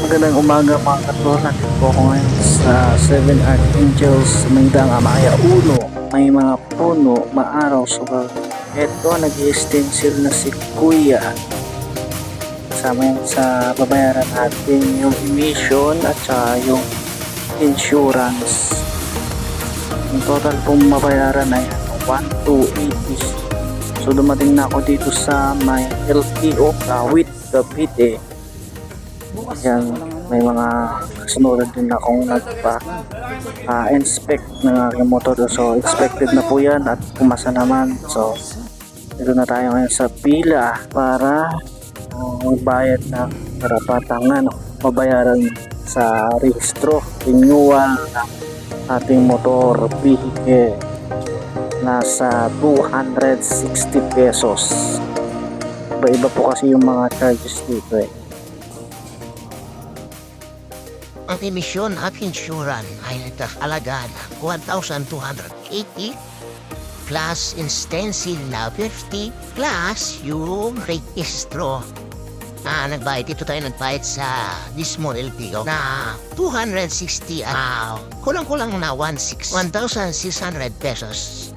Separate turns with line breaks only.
Magandang umaga mga katol. Nandito po ako ngayon sa Seven Archangels Mindang Amaya Uno. May mga puno, maaraw, sugal. Ito, nag stencil na si Kuya. Kasama yan sa babayaran natin yung emission at saka yung insurance. Yung total pong mabayaran ay 1,280. So dumating na ako dito sa may LTO Kawit, Cavite. Yan, may mga kasunod din akong nagpa ah, inspect ng aking motor. So expected na po yan at pumasa naman. So dito na tayo ngayon sa pila para ah, magbayad ng karapatang ano, mabayaran sa rehistro, renewal ng ating motor vehicle nasa 260 pesos. Iba-iba po kasi yung mga charges dito eh.
Ang emisyon at insurance ay nagkakalaga ng 1,280 plus in stencil na 50 plus yung registro. Ah, nagbayad dito tayo nagbayad sa Dismon LTO na 260 ah, kulang-kulang na 16 1,600 pesos.